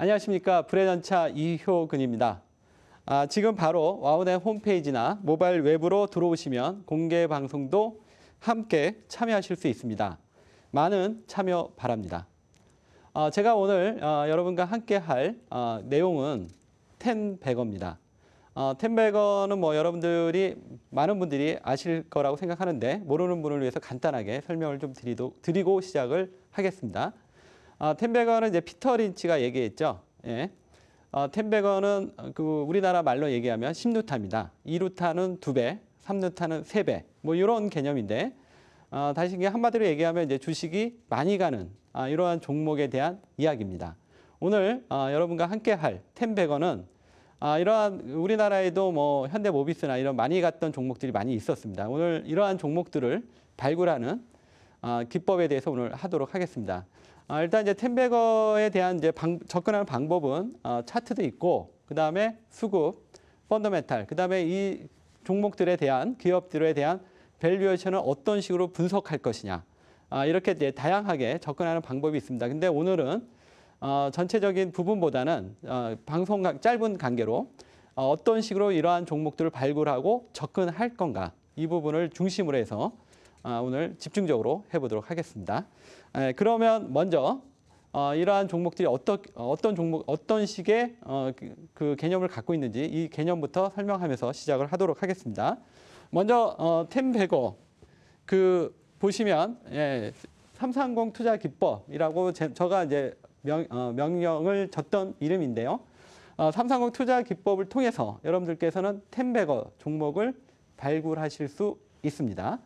안녕하십니까 브레전차 이효근입니다. 아, 지금 바로 와우넷 홈페이지나 모바일 웹으로 들어오시면 공개 방송도 함께 참여하실 수 있습니다. 많은 참여 바랍니다. 어, 제가 오늘 어, 여러분과 함께 할 어, 내용은 텐베거입니다. 어, 텐베거는 뭐 여러분들이 많은 분들이 아실 거라고 생각하는데 모르는 분을 위해서 간단하게 설명을 좀 드리도, 드리고 시작을 하겠습니다. 어, 텐베거는 이제 피터 린치가 얘기했죠. 예. 어, 텐베거는 그 우리나라 말로 얘기하면 10루타입니다. 2루타는 2배, 3루타는 3배. 뭐 이런 개념인데 어, 다시 이게 한마디로 얘기하면 이제 주식이 많이 가는 아, 이러한 종목에 대한 이야기입니다. 오늘 어, 여러분과 함께 할 텐베거는 아, 이러한 우리나라에도 뭐 현대모비스나 이런 많이 갔던 종목들이 많이 있었습니다. 오늘 이러한 종목들을 발굴하는 아, 기법에 대해서 오늘 하도록 하겠습니다. 아, 일단 이제 텐베거에 대한 이제 방, 접근하는 방법은 어, 차트도 있고 그 다음에 수급, 펀더멘탈, 그 다음에 이 종목들에 대한 기업들에 대한 밸류에이션을 어떤 식으로 분석할 것이냐 아, 이렇게 이제 다양하게 접근하는 방법이 있습니다. 근데 오늘은 어, 전체적인 부분보다는 어, 방송 가- 짧은 관계로 어, 어떤 식으로 이러한 종목들을 발굴하고 접근할 건가 이 부분을 중심으로 해서 아, 오늘 집중적으로 해보도록 하겠습니다. 에, 그러면 먼저 어, 이러한 종목들이 어떤 어떤 종목 어떤 식의 어, 그, 그 개념을 갖고 있는지 이 개념부터 설명하면서 시작을 하도록 하겠습니다. 먼저 어, 템베거 그 보시면 예, 330 투자 기법이라고 제, 저가 이제 명, 어, 명령을 줬던 이름인데요. 어, 330 투자 기법을 통해서 여러분들께서는 템베거 종목을 발굴하실 수 있습니다.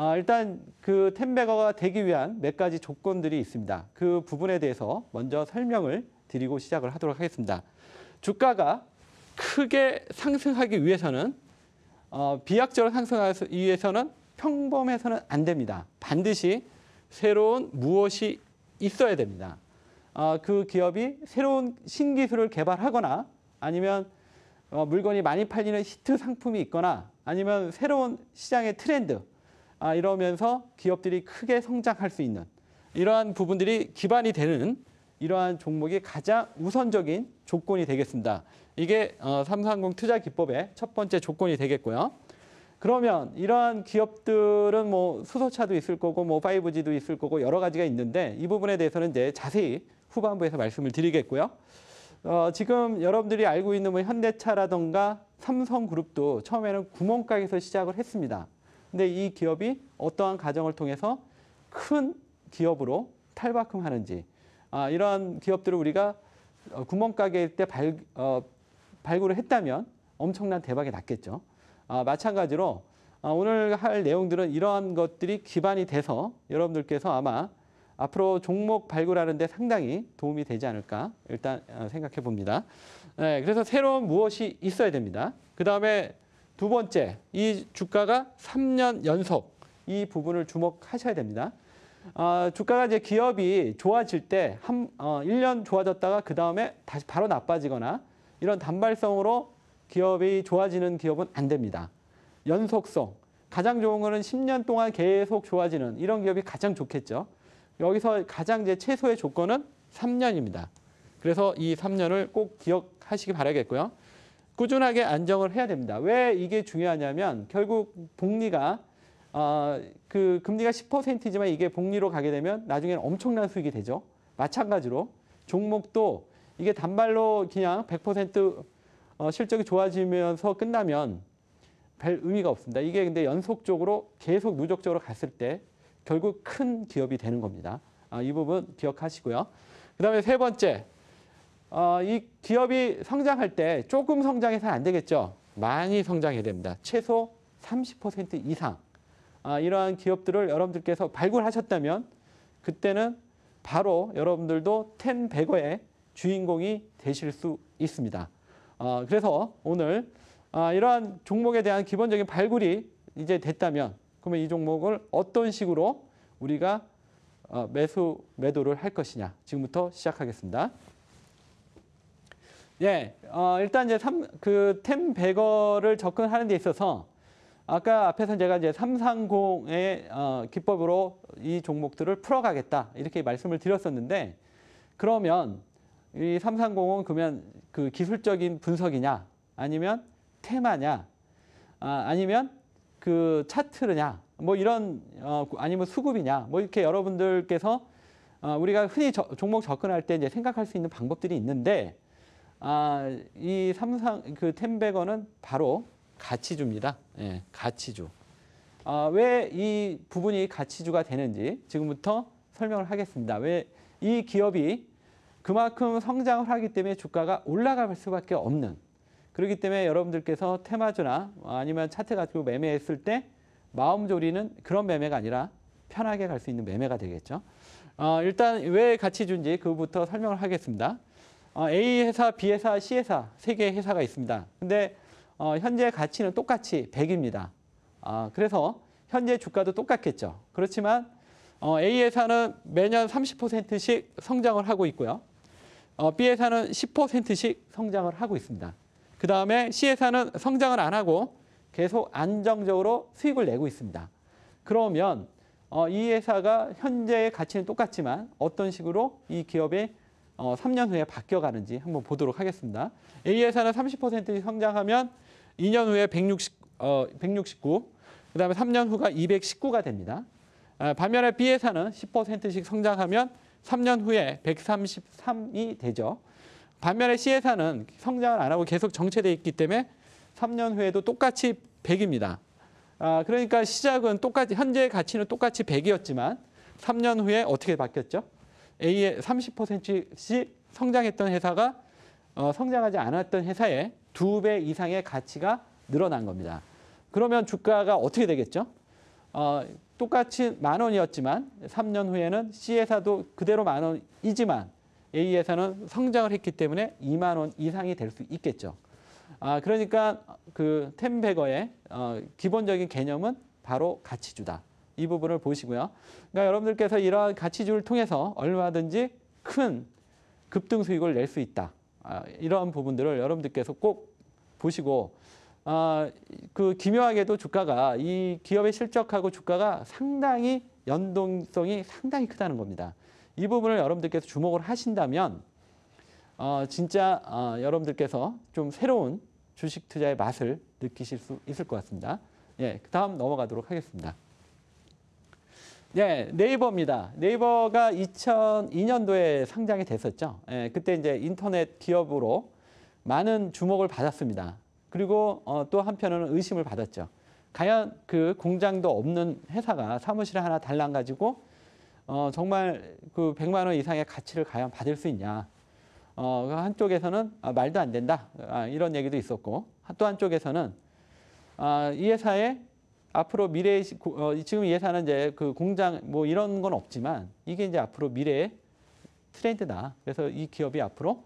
아, 일단 그 템베거가 되기 위한 몇 가지 조건들이 있습니다. 그 부분에 대해서 먼저 설명을 드리고 시작을 하도록 하겠습니다. 주가가 크게 상승하기 위해서는 어, 비약적으로 상승하기 위해서는 평범해서는 안 됩니다. 반드시 새로운 무엇이 있어야 됩니다. 어, 그 기업이 새로운 신기술을 개발하거나 아니면 어, 물건이 많이 팔리는 히트 상품이 있거나 아니면 새로운 시장의 트렌드 아, 이러면서 기업들이 크게 성장할 수 있는 이러한 부분들이 기반이 되는 이러한 종목이 가장 우선적인 조건이 되겠습니다. 이게 어, 330 투자 기법의 첫 번째 조건이 되겠고요. 그러면 이러한 기업들은 뭐 수소차도 있을 거고 뭐 5G도 있을 거고 여러 가지가 있는데 이 부분에 대해서는 이제 자세히 후반부에서 말씀을 드리겠고요. 어, 지금 여러분들이 알고 있는 뭐 현대차라던가 삼성그룹도 처음에는 구멍가게에서 시작을 했습니다. 근데 이 기업이 어떠한 과정을 통해서 큰 기업으로 탈바꿈하는지 아, 이러한 기업들을 우리가 어, 구멍가게일 때 발, 어, 발굴을 했다면 엄청난 대박이 났겠죠. 아, 마찬가지로 아, 오늘 할 내용들은 이러한 것들이 기반이 돼서 여러분들께서 아마 앞으로 종목 발굴하는 데 상당히 도움이 되지 않을까 일단 어, 생각해 봅니다. 네, 그래서 새로운 무엇이 있어야 됩니다. 그 다음에 두 번째, 이 주가가 3년 연속 이 부분을 주목하셔야 됩니다. 어, 주가가 이제 기업이 좋아질 때 한, 어, 1년 좋아졌다가 그 다음에 다시 바로 나빠지거나 이런 단발성으로 기업이 좋아지는 기업은 안 됩니다. 연속성. 가장 좋은 거는 10년 동안 계속 좋아지는 이런 기업이 가장 좋겠죠. 여기서 가장 이제 최소의 조건은 3년입니다. 그래서 이 3년을 꼭 기억하시기 바라겠고요. 꾸준하게 안정을 해야 됩니다. 왜 이게 중요하냐면 결국 복리가 어, 그 금리가 10%지만 이게 복리로 가게 되면 나중에는 엄청난 수익이 되죠. 마찬가지로 종목도 이게 단발로 그냥 100% 어, 실적이 좋아지면서 끝나면 별 의미가 없습니다. 이게 근데 연속적으로 계속 누적적으로 갔을 때 결국 큰 기업이 되는 겁니다. 아, 이 부분 기억하시고요. 그 다음에 세 번째, 어, 이 기업이 성장할 때 조금 성장해서는 안 되겠죠. 많이 성장해야 됩니다. 최소 30% 이상. 아, 이러한 기업들을 여러분들께서 발굴하셨다면 그때는 바로 여러분들도 텐 베거의 주인공이 되실 수 있습니다. 어, 그래서 오늘 아, 이러한 종목에 대한 기본적인 발굴이 이제 됐다면 그러면 이 종목을 어떤 식으로 우리가 어, 매수 매도를 할 것이냐 지금부터 시작하겠습니다. 예, 어, 일단 이제 삼, 그 템베거를 접근하는 데 있어서 아까 앞에서 제가 이제 330의 어, 기법으로 이 종목들을 풀어가겠다 이렇게 말씀을 드렸었는데 그러면 이 330은 그러면 그 기술적인 분석이냐 아니면 테마냐 아, 아니면 그 차트냐 뭐 이런 어, 아니면 수급이냐 뭐 이렇게 여러분들께서 어, 우리가 흔히 저, 종목 접근할 때 이제 생각할 수 있는 방법들이 있는데 아, 이 삼상 그 템베거는 바로 가치주입니다. 예, 가치주. 아, 왜 이 부분이 가치주가 되는지 지금부터 설명을 하겠습니다. 왜 이 기업이 그만큼 성장을 하기 때문에 주가가 올라갈 수밖에 없는 그렇기 때문에 여러분들께서 테마주나 아니면 차트 가지고 매매했을 때 마음 졸이는 그런 매매가 아니라 편하게 갈 수 있는 매매가 되겠죠. 어, 일단 왜 가치주인지 그부터 설명을 하겠습니다. 어, A 회사, B 회사, C 회사 세 개의 회사가 있습니다. 근데 어, 현재 가치는 똑같이 100입니다. 아, 그래서 현재 주가도 똑같겠죠. 그렇지만 어, A 회사는 매년 30%씩 성장을 하고 있고요. 어, B 회사는 10%씩 성장을 하고 있습니다. 그 다음에 C 회사는 성장을 안 하고 계속 안정적으로 수익을 내고 있습니다. 그러면 어, 이 회사가 현재의 가치는 똑같지만 어떤 식으로 이 기업의 어, 3년 후에 바뀌어가는지 한번 보도록 하겠습니다. A 회사는 30%씩 성장하면 2년 후에 160, 어, 169, 그 다음에 3년 후가 219가 됩니다. 아, 반면에 B 회사는 10%씩 성장하면 3년 후에 133이 되죠. 반면에 C 회사는 성장을 안 하고 계속 정체돼 있기 때문에 3년 후에도 똑같이 100입니다. 아, 그러니까 시작은 똑같이 현재 가치는 똑같이 100이었지만 3년 후에 어떻게 바뀌었죠? A의 30%씩 성장했던 회사가 어, 성장하지 않았던 회사의 두 배 이상의 가치가 늘어난 겁니다. 그러면 주가가 어떻게 되겠죠? 어, 똑같이 만 원이었지만 3년 후에는 C 회사도 그대로 만 원이지만 A 회사는 성장을 했기 때문에 2만 원 이상이 될 수 있겠죠. 아, 그러니까 그 템베거의 어, 기본적인 개념은 바로 가치주다. 이 부분을 보시고요. 그러니까 여러분들께서 이러한 가치주를 통해서 얼마든지 큰 급등 수익을 낼 수 있다. 아, 이러한 부분들을 여러분들께서 꼭 보시고 아, 그 기묘하게도 주가가 이 기업의 실적하고 주가가 상당히 연동성이 상당히 크다는 겁니다. 이 부분을 여러분들께서 주목을 하신다면 어, 진짜 어, 여러분들께서 좀 새로운 주식 투자의 맛을 느끼실 수 있을 것 같습니다. 예, 다음 넘어가도록 하겠습니다. 네, 네이버입니다. 네이버가 2002년도에 상장이 됐었죠. 예, 그때 이제 인터넷 기업으로 많은 주목을 받았습니다. 그리고 어, 또 한편으로는 의심을 받았죠. 과연 그 공장도 없는 회사가 사무실 하나 달랑 가지고 어, 정말 그 100만 원 이상의 가치를 과연 받을 수 있냐. 어, 그 한쪽에서는 아, 말도 안 된다. 아, 이런 얘기도 있었고 또 한쪽에서는 아, 이 회사에 앞으로 미래의 어, 지금 이 회사는 이제 그 공장 뭐 이런 건 없지만 이게 이제 앞으로 미래의 트렌드다. 그래서 이 기업이 앞으로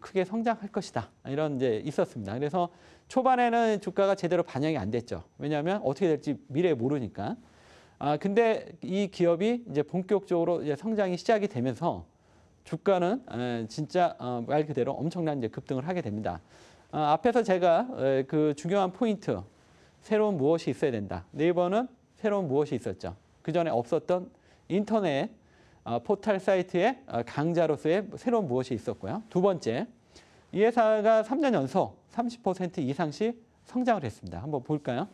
크게 성장할 것이다. 이런 이제 있었습니다. 그래서 초반에는 주가가 제대로 반영이 안 됐죠. 왜냐하면 어떻게 될지 미래에 모르니까. 아 근데 이 기업이 이제 본격적으로 이제 성장이 시작이 되면서 주가는 에, 진짜 어, 말 그대로 엄청난 이제 급등을 하게 됩니다. 아, 앞에서 제가 에, 그 중요한 포인트 새로운 무엇이 있어야 된다. 네이버는 새로운 무엇이 있었죠. 그 전에 없었던 인터넷 어, 포털 사이트의 어, 강자로서의 새로운 무엇이 있었고요. 두 번째, 이 회사가 3년 연속 30% 이상씩 성장을 했습니다. 한번 볼까요?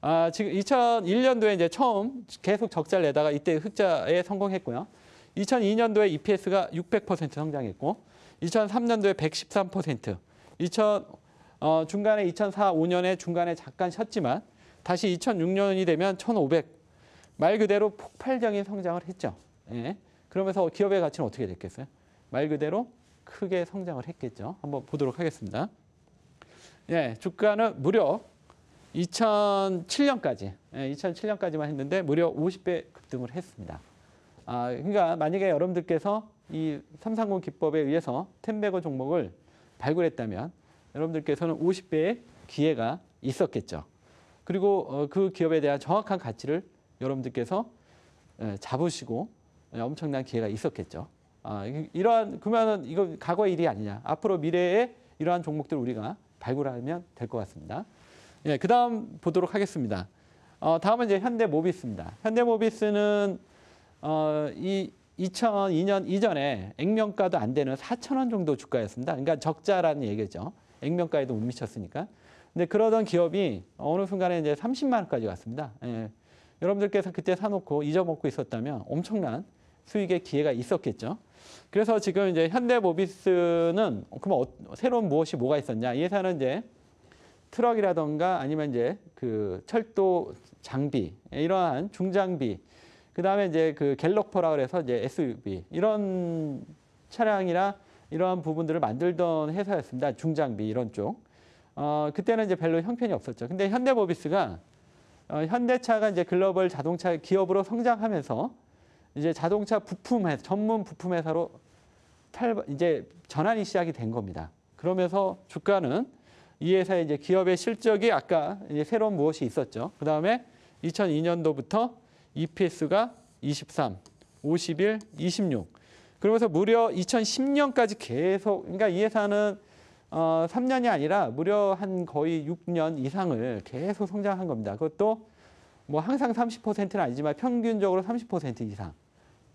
아, 지금 2001년도에 이제 처음 계속 적자를 내다가 이때 흑자에 성공했고요. 2002년도에 EPS가 600% 성장했고, 2003년도에 113%, 2000 어, 중간에 2004, 5년에 중간에 잠깐 쉬었지만 다시 2006년이 되면 1,500. 말 그대로 폭발적인 성장을 했죠. 예. 그러면서 기업의 가치는 어떻게 됐겠어요? 말 그대로 크게 성장을 했겠죠. 한번 보도록 하겠습니다. 예, 주가는 무려 2007년까지, 예, 2007년까지만 했는데 무려 50배 급등을 했습니다. 아, 그러니까 만약에 여러분들께서 이330 기법에 의해서 템베거 종목을 발굴했다면 여러분들께서는 50배의 기회가 있었겠죠. 그리고 어, 그 기업에 대한 정확한 가치를 여러분들께서 예, 잡으시고 예, 엄청난 기회가 있었겠죠. 아, 이러한 그러면은 이거 과거의 일이 아니냐. 앞으로 미래에 이러한 종목들 우리가 발굴하면 될 것 같습니다. 예, 그 다음 보도록 하겠습니다. 어, 다음은 이제 현대모비스입니다. 현대모비스는 어, 이 2002년 이전에 액면가도 안 되는 4천 원 정도 주가였습니다. 그러니까 적자라는 얘기죠. 액면가에도 못 미쳤으니까. 근데 그러던 기업이 어느 순간에 이제 30만 원까지 갔습니다. 예. 여러분들께서 그때 사놓고 잊어먹고 있었다면 엄청난 수익의 기회가 있었겠죠. 그래서 지금 이제 현대모비스는 그럼 어, 새로운 무엇이 뭐가 있었냐? 이 회사는 이제 트럭이라던가 아니면 이제 그 철도 장비 이러한 중장비 그 다음에 이제 그 갤럭퍼라 그래서 이제 SUV 이런 차량이나 이러한 부분들을 만들던 회사였습니다. 중장비 이런 쪽. 어, 그때는 이제 별로 형편이 없었죠. 근데 현대모비스가 어, 현대차가 이제 글로벌 자동차 기업으로 성장하면서 이제 자동차 부품 회 전문 부품 회사로 탈 이제 전환이 시작이 된 겁니다. 그러면서 주가는 이 회사의 이제 기업의 실적이 아까 이제 새로운 무엇이 있었죠. 그 다음에 2002년도부터 EPS가 23, 51, 26. 그러면서 무려 2010년까지 계속 그러니까 이 회사는 어, 3년이 아니라 무려 한 거의 6년 이상을 계속 성장한 겁니다. 그것도 뭐 항상 30%는 아니지만 평균적으로 30% 이상.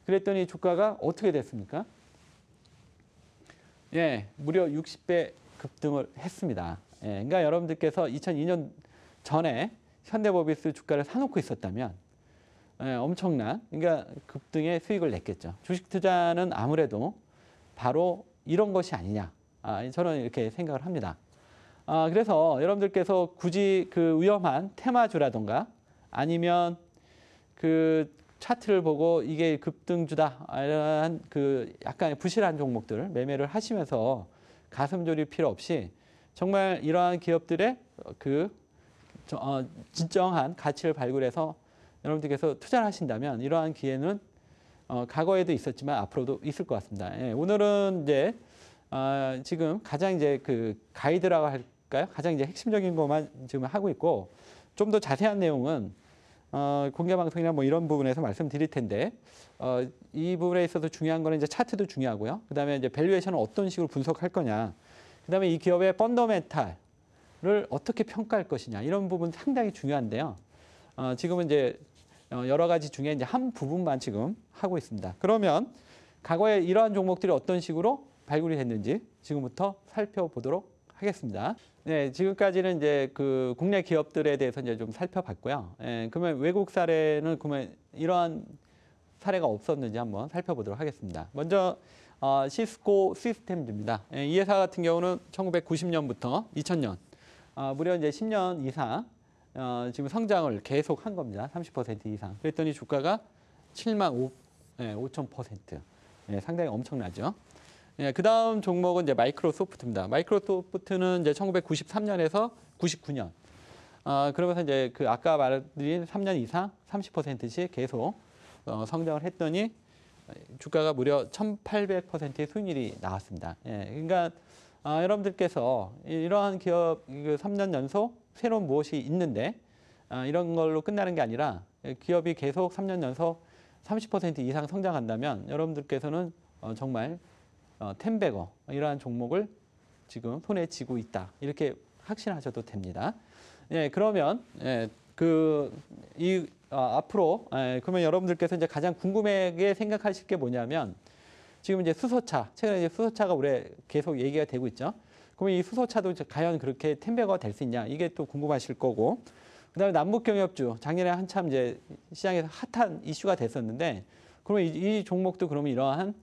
그랬더니 주가가 어떻게 됐습니까? 예, 무려 60배 급등을 했습니다. 예, 그러니까 여러분들께서 2002년 전에 현대모비스 주가를 사놓고 있었다면 예, 엄청난 그러니까 급등의 수익을 냈겠죠. 주식 투자는 아무래도 바로 이런 것이 아니냐. 아, 저는 이렇게 생각을 합니다. 아, 그래서 여러분들께서 굳이 그 위험한 테마주라던가 아니면 그 차트를 보고 이게 급등주다 이런 그 약간의 부실한 종목들 매매를 하시면서 가슴 졸일 필요 없이 정말 이러한 기업들의 그 어, 진정한 가치를 발굴해서 여러분들께서 투자를 하신다면 이러한 기회는 어, 과거에도 있었지만 앞으로도 있을 것 같습니다. 예, 오늘은 이제 어, 지금 가장 이제 그 가이드라고 할까요? 가장 이제 핵심적인 것만 지금 하고 있고 좀 더 자세한 내용은 어, 공개 방송이나 뭐 이런 부분에서 말씀드릴 텐데 어, 이 부분에 있어서 중요한 거는 이제 차트도 중요하고요. 그다음에 이제 밸류에이션을 어떤 식으로 분석할 거냐. 그다음에 이 기업의 펀더멘탈을 어떻게 평가할 것이냐 이런 부분 상당히 중요한데요. 어, 지금은 이제 어, 여러 가지 중에 이제 한 부분만 지금 하고 있습니다. 그러면 과거에 이러한 종목들이 어떤 식으로 발굴이 됐는지 지금부터 살펴보도록 하겠습니다. 네, 지금까지는 이제 그 국내 기업들에 대해서 이제 좀 살펴봤고요. 예, 그러면 외국 사례는 그러면 이러한 사례가 없었는지 한번 살펴보도록 하겠습니다. 먼저 어, 시스코 시스템즈입니다. 예, 이 회사 같은 경우는 1990년부터 2000년 어, 무려 이제 10년 이상 어, 지금 성장을 계속 한 겁니다. 30% 이상. 그랬더니 주가가 7만 5, 예, 5천 퍼센트. 예, 상당히 엄청나죠. 예, 그 다음 종목은 이제 마이크로소프트입니다. 마이크로소프트는 이제 1993년에서 99년. 어, 그러면서 이제 그 아까 말드린 3년 이상 30%씩 계속 어, 성장을 했더니 주가가 무려 1,800%의 수익률이 나왔습니다. 예, 그러니까 아, 여러분들께서 이러한 기업 그 3년 연속 새로운 무엇이 있는데 아, 이런 걸로 끝나는 게 아니라 기업이 계속 3년 연속 30% 이상 성장한다면 여러분들께서는 어, 정말 어, 텐베거 이러한 종목을 지금 손에 쥐고 있다 이렇게 확신하셔도 됩니다. 예, 그러면 예, 그이 어, 앞으로 예, 그러면 여러분들께서 이제 가장 궁금하게 생각하실 게 뭐냐면 지금 이제 수소차 최근에 이제 수소차가 올해 계속 얘기가 되고 있죠. 그러면 이 수소차도 과연 그렇게 텐베거가 될 수 있냐? 이게 또 궁금하실 거고. 그다음에 남북 경협주. 작년에 한참 이제 시장에서 핫한 이슈가 됐었는데 그러면 이, 이 종목도 그러면 이러한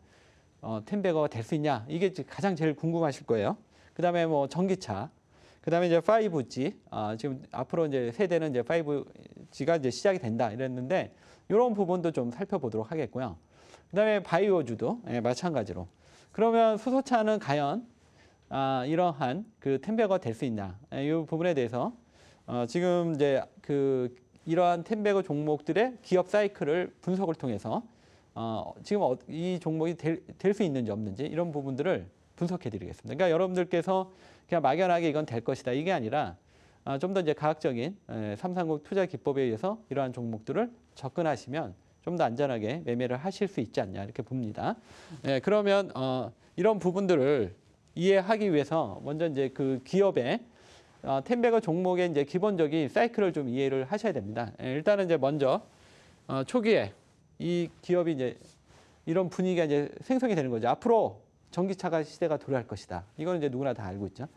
어, 텐베거가 될 수 있냐? 이게 가장 제일 궁금하실 거예요. 그다음에 뭐 전기차. 그다음에 이제 5G 아, 지금 앞으로 이제 세대는 이제 5G가 이제 시작이 된다 이랬는데 이런 부분도 좀 살펴보도록 하겠고요. 그다음에 바이오주도. 예, 마찬가지로. 그러면 수소차는 과연 아, 이러한 그 텐베거가 될 수 있냐 예, 이 부분에 대해서 어, 지금 이제 그 이러한 텐베거 종목들의 기업 사이클을 분석을 통해서 어, 지금 어, 이 종목이 될 수 있는지 없는지 이런 부분들을 분석해 드리겠습니다. 그러니까 여러분들께서 그냥 막연하게 이건 될 것이다 이게 아니라 어, 좀더 이제 과학적인 에, 삼삼국 투자 기법에 의해서 이러한 종목들을 접근하시면 좀 더 안전하게 매매를 하실 수 있지 않냐 이렇게 봅니다. 예, 그러면 어, 이런 부분들을 이해하기 위해서 먼저 이제 그 기업의 어, 텐베거 종목의 이제 기본적인 사이클을 좀 이해를 하셔야 됩니다. 예, 일단은 이제 먼저 어, 초기에 이 기업이 이제 이런 분위기가 이제 생성이 되는 거죠. 앞으로 전기차가 시대가 도래할 것이다. 이거는 이제 누구나 다 알고 있죠.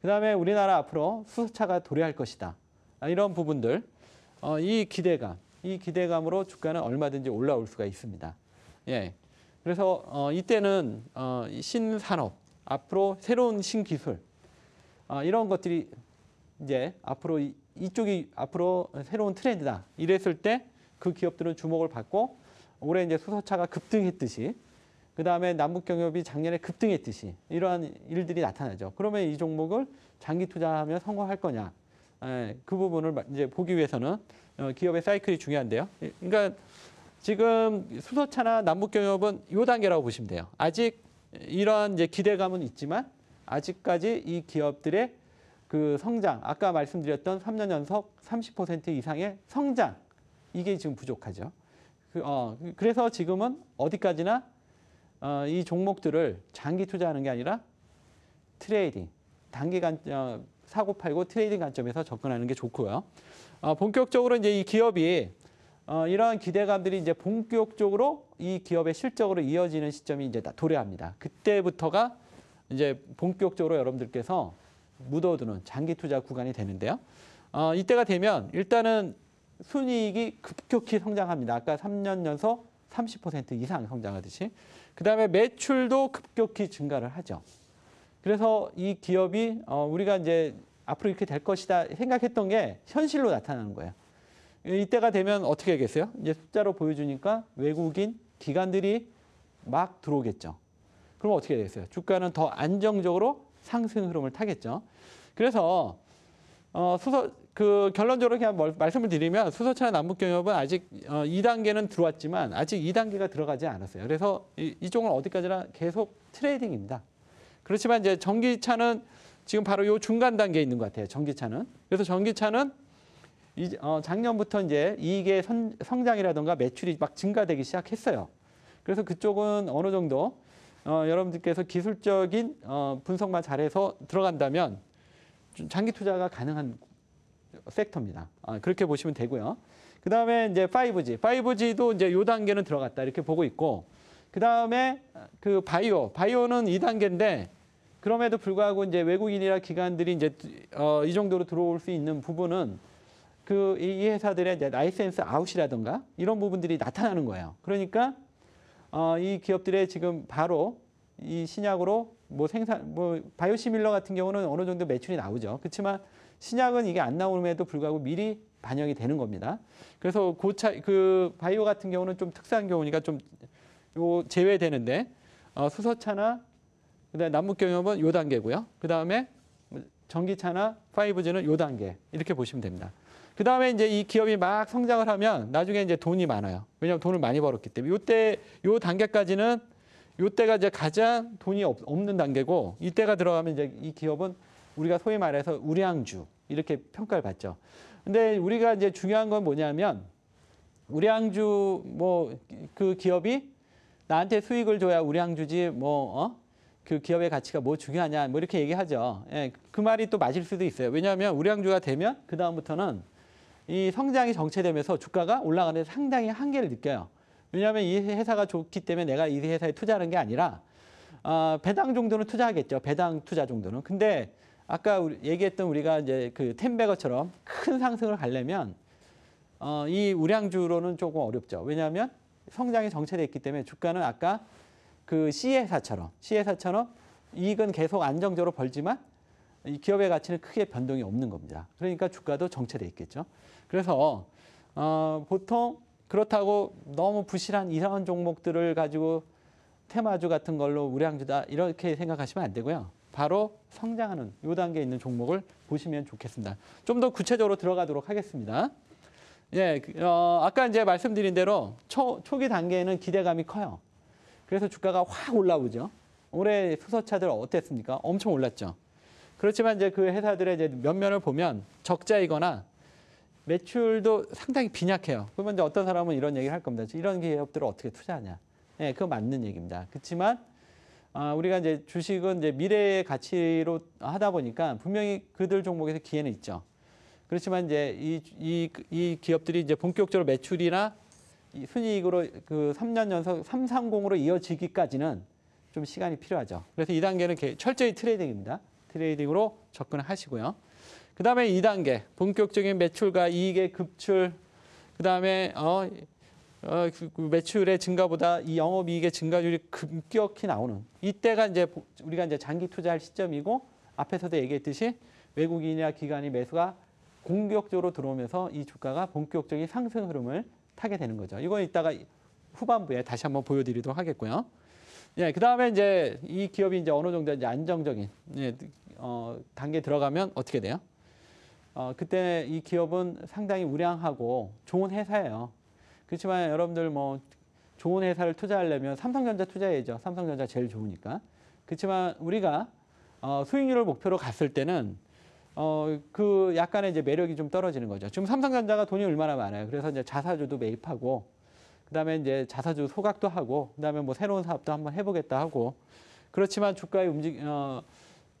그다음에 우리나라 앞으로 수소차가 도래할 것이다. 아, 이런 부분들, 어, 이 기대감, 이 기대감으로 주가는 얼마든지 올라올 수가 있습니다. 예. 그래서 어, 이때는 어, 이 신산업, 앞으로 새로운 신기술, 어, 이런 것들이 이제 앞으로 이, 이쪽이 앞으로 새로운 트렌드다. 이랬을 때 그 기업들은 주목을 받고 올해 이제 수소차가 급등했듯이 그 다음에 남북 경협이 작년에 급등했듯이 이러한 일들이 나타나죠. 그러면 이 종목을 장기 투자하면 성공할 거냐? 예, 그 부분을 마- 이제 보기 위해서는 어, 기업의 사이클이 중요한데요. 예, 그러니까 지금 수소차나 남북 경협은 이 단계라고 보시면 돼요. 아직 이러한 이제 기대감은 있지만 아직까지 이 기업들의 그 성장, 아까 말씀드렸던 3년 연속 30% 이상의 성장 이게 지금 부족하죠. 그, 어, 그래서 지금은 어디까지나 어, 이 종목들을 장기 투자하는 게 아니라 트레이딩, 단기간 어, 사고 팔고 트레이딩 관점에서 접근하는 게 좋고요. 어, 본격적으로 이제 이 기업이 어, 이러한 기대감들이 이제 본격적으로 이 기업의 실적으로 이어지는 시점이 이제 다 도래합니다. 그때부터가 이제 본격적으로 여러분들께서 묻어두는 장기 투자 구간이 되는데요. 어, 이때가 되면 일단은 순이익이 급격히 성장합니다. 아까 3년 연속 30% 이상 성장하듯이. 그 다음에 매출도 급격히 증가를 하죠. 그래서 이 기업이 어, 우리가 이제 앞으로 이렇게 될 것이다 생각했던 게 현실로 나타나는 거예요. 이때가 되면 어떻게 하겠어요? 이제 숫자로 보여주니까 외국인 기관들이 막 들어오겠죠. 그럼 어떻게 되겠어요? 주가는 더 안정적으로 상승 흐름을 타겠죠. 그래서 어, 수소 그 결론적으로 그냥 뭘- 말씀을 드리면 수소차 남북경협은 아직 어, 2단계는 들어왔지만 아직 2단계가 들어가지 않았어요. 그래서 이, 이쪽은 어디까지나 계속 트레이딩입니다. 그렇지만 이제 전기차는 지금 바로 요 중간 단계에 있는 것 같아요. 전기차는. 그래서 전기차는 이, 어, 작년부터 이제 이익의 선, 성장이라든가 매출이 막 증가되기 시작했어요. 그래서 그쪽은 어느 정도 어, 여러분들께서 기술적인 어, 분석만 잘해서 들어간다면 좀 장기 투자가 가능한 섹터입니다. 아, 그렇게 보시면 되고요. 그 다음에 이제 5G, 5G도 이제 요 단계는 들어갔다 이렇게 보고 있고, 그 다음에 그 바이오, 바이오는 2단계인데 그럼에도 불구하고 이제 외국인이나 기관들이 이제 어, 이 정도로 들어올 수 있는 부분은 그 이 회사들의 라이센스 아웃이라든가 이런 부분들이 나타나는 거예요. 그러니까 어, 이 기업들의 지금 바로 이 신약으로 뭐 생산 뭐 바이오시밀러 같은 경우는 어느 정도 매출이 나오죠. 그렇지만 신약은 이게 안 나옴에도 불구하고 미리 반영이 되는 겁니다. 그래서 고차 그 바이오 같은 경우는 좀 특수한 경우니까 좀 요 제외되는데 어, 수소차나 그다음에 남북경협은 요 단계고요. 그다음에 전기차나 5G는 요 단계 이렇게 보시면 됩니다. 그 다음에 이제 이 기업이 막 성장을 하면 나중에 이제 돈이 많아요. 왜냐하면 돈을 많이 벌었기 때문에 요때 요 단계까지는 요때가 이제 가장 돈이 없, 없는 단계고 이때가 들어가면 이제 이 기업은 우리가 소위 말해서 우량주 이렇게 평가를 받죠. 근데 우리가 이제 중요한 건 뭐냐면 우량주 뭐 그 기업이 나한테 수익을 줘야 우량주지 뭐 어? 그 기업의 가치가 뭐 중요하냐 뭐 이렇게 얘기하죠. 예, 그 말이 또 맞을 수도 있어요. 왜냐하면 우량주가 되면 그 다음부터는 이 성장이 정체되면서 주가가 올라가는 데 상당히 한계를 느껴요. 왜냐하면 이 회사가 좋기 때문에 내가 이 회사에 투자하는 게 아니라 어, 배당 정도는 투자하겠죠. 배당 투자 정도는. 근데 아까 우리 얘기했던 우리가 이제 그 템베거처럼 큰 상승을 가려면 어, 이 우량주로는 조금 어렵죠. 왜냐하면 성장이 정체돼 있기 때문에 주가는 아까 그 C회사처럼 C회사처럼 이익은 계속 안정적으로 벌지만 이 기업의 가치는 크게 변동이 없는 겁니다. 그러니까 주가도 정체돼 있겠죠. 그래서 어, 보통 그렇다고 너무 부실한 이상한 종목들을 가지고 테마주 같은 걸로 우량주다 이렇게 생각하시면 안 되고요. 바로 성장하는 요 단계에 있는 종목을 보시면 좋겠습니다. 좀 더 구체적으로 들어가도록 하겠습니다. 예, 그, 어, 아까 이제 말씀드린 대로 초, 초기 단계에는 기대감이 커요. 그래서 주가가 확 올라오죠. 올해 수소차들 어땠습니까? 엄청 올랐죠. 그렇지만 이제 그 회사들의 이제 면면을 보면 적자이거나 매출도 상당히 빈약해요. 그러면 이제 어떤 사람은 이런 얘기를 할 겁니다. 이런 기업들을 어떻게 투자하냐? 예, 그거 맞는 얘기입니다. 그렇지만 아, 우리가 이제 주식은 이제 미래의 가치로 하다 보니까 분명히 그들 종목에서 기회는 있죠. 그렇지만 이제 이, 이, 이 기업들이 이제 본격적으로 매출이나 이 순이익으로 그 3년 연속 330으로 이어지기까지는 좀 시간이 필요하죠. 그래서 2단계는 개- 철저히 트레이딩입니다. 트레이딩으로 접근하시고요. 그 다음에 2단계 본격적인 매출과 이익의 급출, 그 다음에 어, 어, 그- 그 매출의 증가보다 이 영업이익의 증가율이 급격히 나오는 이때가 이제 보- 우리가 이제 장기 투자할 시점이고 앞에서도 얘기했듯이 외국인이나 기관이 매수가 공격적으로 들어오면서 이 주가가 본격적인 상승 흐름을 타게 되는 거죠. 이건 이따가 후반부에 다시 한번 보여드리도록 하겠고요. 예, 그 다음에 이제 이 기업이 이제 어느 정도 이제 안정적인 예, 어, 단계 들어가면 어떻게 돼요? 어, 그때 이 기업은 상당히 우량하고 좋은 회사예요. 그렇지만 여러분들 뭐 좋은 회사를 투자하려면 삼성전자 투자해야죠. 삼성전자 제일 좋으니까. 그렇지만 우리가 어, 수익률을 목표로 갔을 때는 어, 그 약간의 이제 매력이 좀 떨어지는 거죠. 지금 삼성전자가 돈이 얼마나 많아요. 그래서 이제 자사주도 매입하고, 그 다음에 이제 자사주 소각도 하고, 그 다음에 뭐 새로운 사업도 한번 해보겠다 하고, 그렇지만 주가의 움직, 어,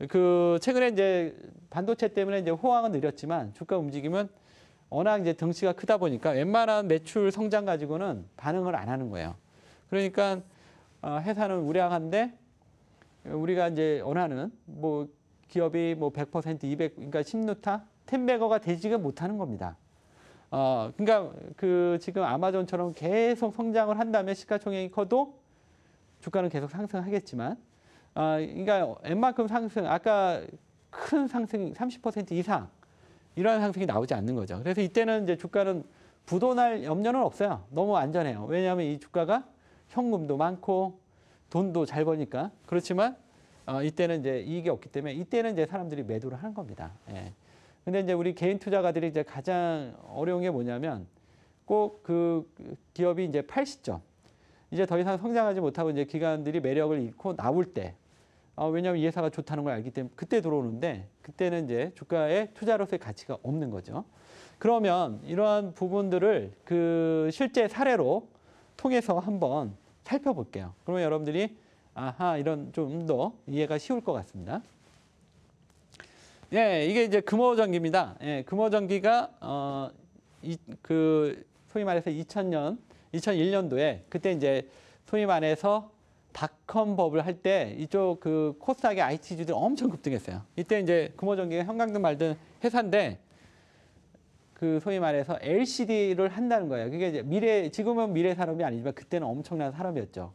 그 최근에 이제 반도체 때문에 이제 호황은 느렸지만 주가 움직임은 워낙 이제 덩치가 크다 보니까 웬만한 매출 성장 가지고는 반응을 안 하는 거예요. 그러니까 어, 회사는 우량한데 우리가 이제 원하는 뭐 기업이 뭐 100%, 200, 그러니까 10루타, 텐베거가 되지가 못하는 겁니다. 어, 그러니까 그 지금 아마존처럼 계속 성장을 한다면 시가총액이 커도 주가는 계속 상승하겠지만, 어, 그러니까 웬만큼 상승, 아까 큰 상승 30% 이상 이러한 상승이 나오지 않는 거죠. 그래서 이때는 이제 주가는 부도날 염려는 없어요. 너무 안전해요. 왜냐하면 이 주가가 현금도 많고 돈도 잘 버니까 그렇지만 어, 이때는 이제 이익이 없기 때문에 이때는 이제 사람들이 매도를 하는 겁니다. 예. 근데 이제 우리 개인 투자가들이 이제 가장 어려운 게 뭐냐면 꼭 그 기업이 이제 팔 시점 이제 더 이상 성장하지 못하고 이제 기관들이 매력을 잃고 나올 때 어, 왜냐하면 이 회사가 좋다는 걸 알기 때문에 그때 들어오는데 그때는 이제 주가의 투자로서의 가치가 없는 거죠. 그러면 이러한 부분들을 그 실제 사례로 통해서 한번 살펴볼게요. 그러면 여러분들이 아하 이런 좀 더 이해가 쉬울 것 같습니다. 예, 이게 이제 금호전기입니다. 예, 금호전기가 어, 이, 그 소위 말해서 2000년, 2001년도에 그때 이제 소위 말해서 닷컴 법을 할 때 이쪽 그 코스닥의 IT주들이 엄청 급등했어요. 이때 이제 금호전기가 형광등 말든 회사인데 그 소위 말해서 LCD를 한다는 거예요. 그게 이제 미래 지금은 미래 산업이 아니지만 그때는 엄청난 산업이었죠.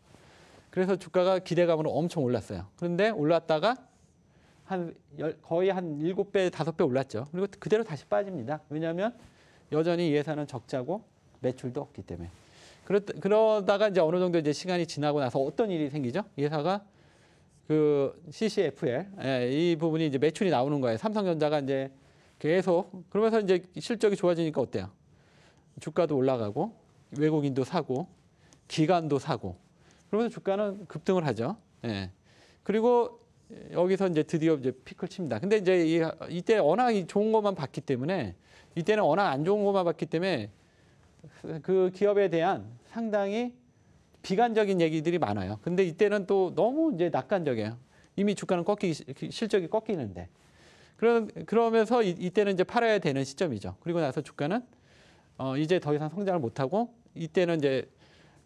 그래서 주가가 기대감으로 엄청 올랐어요. 그런데 올랐다가 한 열- 거의 한 일곱 배 다섯 배 올랐죠. 그리고 그대로 다시 빠집니다. 왜냐하면 여전히 이 회사는 적자고 매출도 없기 때문에. 그러, 그러 다가 이제 어느 정도 이제 시간이 지나고 나서 어떤 일이 생기죠? 이 회사가 그 CCFL 예, 이 부분이 이제 매출이 나오는 거예요. 삼성전자가 이제 계속 그러면서 이제 실적이 좋아지니까 어때요? 주가도 올라가고 외국인도 사고 기관도 사고 그러면서 주가는 급등을 하죠. 예. 그리고 여기서 이제 드디어 이제 피크를 칩니다. 근데 이제 이, 이때 워낙 이 좋은 것만 봤기 때문에 이때는 워낙 안 좋은 것만 봤기 때문에 그 기업에 대한 상당히 비관적인 얘기들이 많아요. 근데 이때는 또 너무 이제 낙관적이에요. 이미 주가는 꺾기 실적이 꺾이는데. 그러, 그러면서 이, 이때는 이제 팔아야 되는 시점이죠. 그리고 나서 주가는 어, 이제 더 이상 성장을 못하고 이때는 이제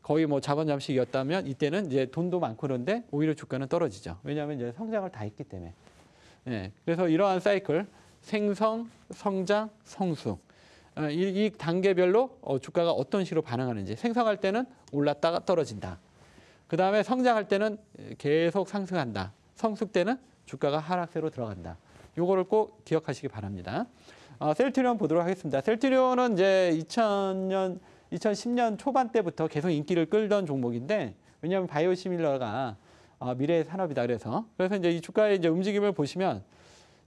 거의 뭐 자본 잠식이었다면 이때는 이제 돈도 많고 그런데 오히려 주가는 떨어지죠. 왜냐하면 이제 성장을 다 했기 때문에. 예. 그래서 이러한 사이클 생성, 성장, 어, 이, 이 단계별로 어, 주가가 어떤 식으로 반응하는지 생성할 때는 올랐다가 떨어진다. 그 다음에 성장할 때는 계속 상승한다. 성숙 때는 주가가 하락세로 들어간다. 요거를 꼭 기억하시기 바랍니다. 어, 셀트리온 보도록 하겠습니다. 셀트리온은 이제 2000년, 2010년 초반 때부터 계속 인기를 끌던 종목인데 왜냐하면 바이오시밀러가 어, 미래의 산업이다 그래서 그래서 이제 이 주가의 이제 움직임을 보시면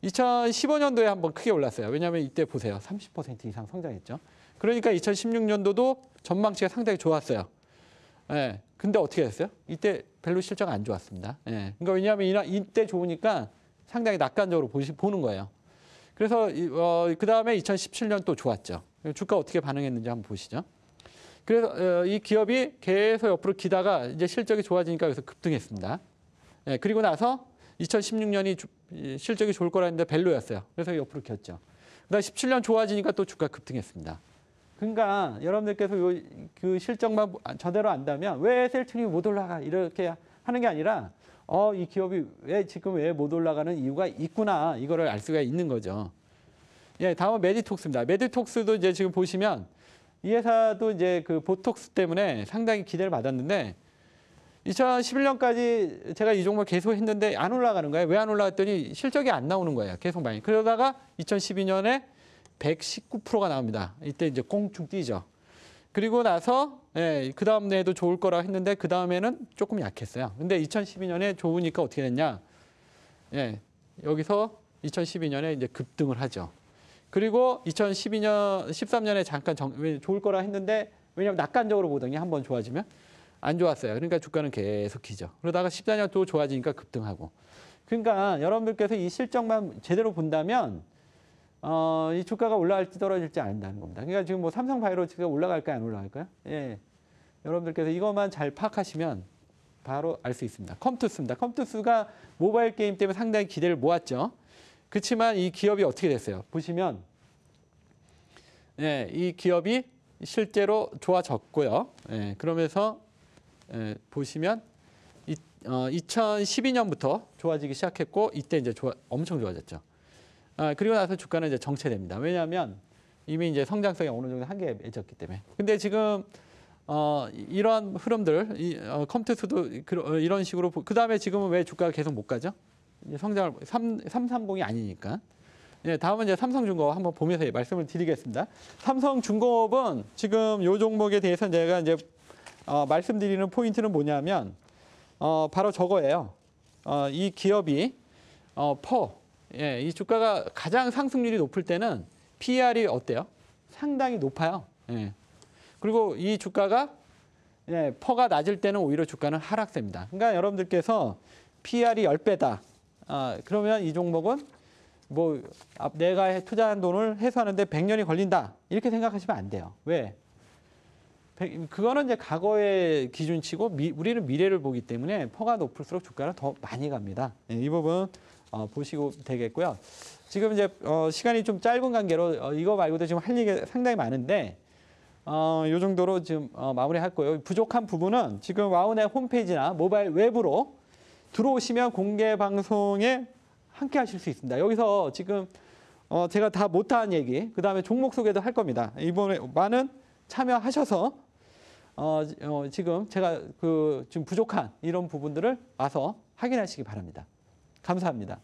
2015년도에 한번 크게 올랐어요. 왜냐하면 이때 보세요. 30% 이상 성장했죠. 그러니까 2016년도도 전망치가 상당히 좋았어요. 예. 근데 어떻게 됐어요? 이때 별로 실적 안 좋았습니다. 예. 그러니까 왜냐하면 이때 좋으니까 상당히 낙관적으로 보시, 보는 거예요. 그래서 이- 어, 그 다음에 2017년 또 좋았죠. 주가 어떻게 반응했는지 한번 보시죠. 그래서 어, 이 기업이 계속 옆으로 기다가 이제 실적이 좋아지니까 여기서 급등했습니다. 예, 그리고 나서 2016년이 실적이 좋을 거라 했는데 벨로였어요. 그래서 옆으로 겼죠. 그다음 17년 좋아지니까 또 주가 급등했습니다. 그러니까 여러분들께서 요, 그 실적만 저대로 안다면 왜 셀트림이 못 올라가 이렇게 하는 게 아니라 어, 이 기업이 왜 지금 왜 못 올라가는 이유가 있구나 이거를 알 수가 있는 거죠. 예, 다음은 메디톡스입니다. 메디톡스도 이제 지금 보시면 이 회사도 이제 그 보톡스 때문에 상당히 기대를 받았는데 2011년까지 제가 이 종목 계속 했는데 안 올라가는 거예요. 왜 안 올라갔더니 실적이 안 나오는 거예요. 계속 많이. 그러다가 2012년에 119%가 나옵니다. 이때 이제 꽁충 뛰죠. 그리고 나서 예, 그 다음 해도 좋을 거라 했는데 그 다음에는 조금 약했어요. 근데 2012년에 좋으니까 어떻게 됐냐? 예, 여기서 2012년에 이제 급등을 하죠. 그리고 2012년, 13년에 잠깐 정, 왜 좋을 거라 했는데 왜냐하면 낙관적으로 보더니 한번 좋아지면 안 좋았어요. 그러니까 주가는 계속 기죠. 그러다가 14년 또 좋아지니까 급등하고. 그러니까 여러분들께서 이 실적만 제대로 본다면 어, 이 주가가 올라갈지 떨어질지 안다는 겁니다. 그러니까 지금 뭐 삼성 바이오로직가 올라갈까요, 안 올라갈까요? 예. 여러분들께서 이것만 잘 파악하시면 바로 알 수 있습니다. 컴투스입니다. 컴투스가 모바일 게임 때문에 상당히 기대를 모았죠. 그렇지만 이 기업이 어떻게 됐어요? 보시면 예, 이 기업이 실제로 좋아졌고요. 예, 그러면서 예, 보시면 이, 어, 2012년부터 좋아지기 시작했고 이때 이제 좋아, 엄청 좋아졌죠. 아, 그리고 나서 주가는 이제 정체됩니다. 왜냐하면 이미 이제 성장성이 어느 정도 한계에 맺었기 때문에. 근데 지금 어, 이러한 흐름들, 이, 어, 컴퓨터도 그, 어, 이런 식으로 그 다음에 지금은 왜 주가가 계속 못 가죠? 성장을 3, 330이 아니니까. 예, 다음은 이제 삼성중공업 한번 보면서 말씀을 드리겠습니다. 삼성중공업은 지금 요 종목에 대해서 제가 이제 어, 말씀드리는 포인트는 뭐냐면 어, 바로 저거예요. 어, 이 기업이 어, 퍼, 예, 이 주가가 가장 상승률이 높을 때는 PER이 어때요? 상당히 높아요. 예. 그리고 이 주가가 예, 퍼가 낮을 때는 오히려 주가는 하락세입니다. 그러니까 여러분들께서 PER이 10배다. 아, 그러면 이 종목은 뭐 앞- 내가 투자한 돈을 회수하는데 100년이 걸린다. 이렇게 생각하시면 안 돼요. 왜? 백- 그거는 이제 과거의 기준치고 미- 우리는 미래를 보기 때문에 퍼가 높을수록 주가는 더 많이 갑니다. 예, 이 부분 어, 보시고 되겠고요. 지금 이제 어, 시간이 좀 짧은 관계로 어, 이거 말고도 지금 할 얘기가 상당히 많은데 어, 이 정도로 지금 어, 마무리할 거예요. 부족한 부분은 지금 와운의 홈페이지나 모바일 웹으로 들어오시면 공개 방송에 함께 하실 수 있습니다. 여기서 지금 어, 제가 다 못한 얘기, 그 다음에 종목 소개도 할 겁니다. 이번에 많은 참여하셔서 어, 어, 지금 제가 그 지금 부족한 이런 부분들을 와서 확인하시기 바랍니다. 감사합니다.